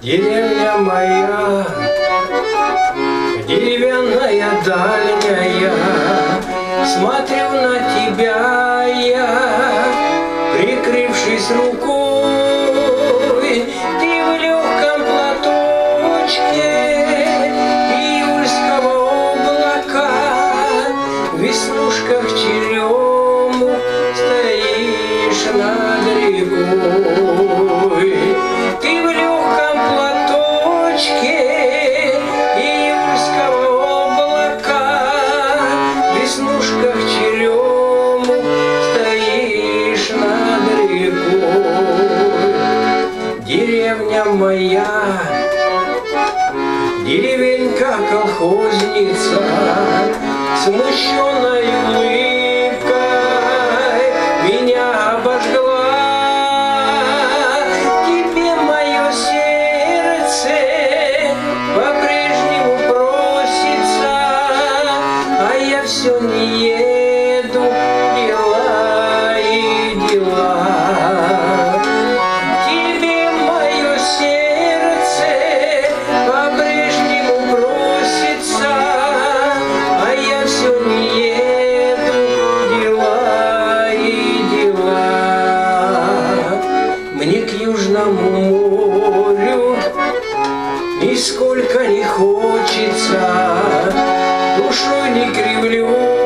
Деревня моя, деревянная дальняя, Смотрю на тебя я, прикрывшись рукой, над рекой. Ты в легком платочке июльского облака, В веснушках черемух стоишь над рекой. Деревня моя, деревенька колхозница, Смущенной к Южному морю. Нисколько не хочется, душой не кривлю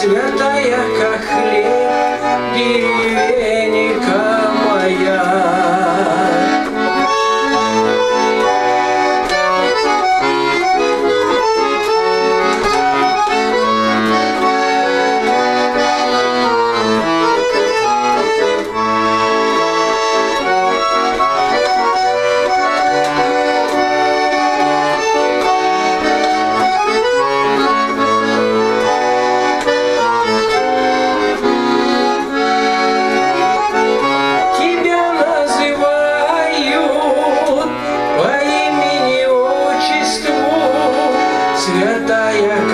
святая, как святая,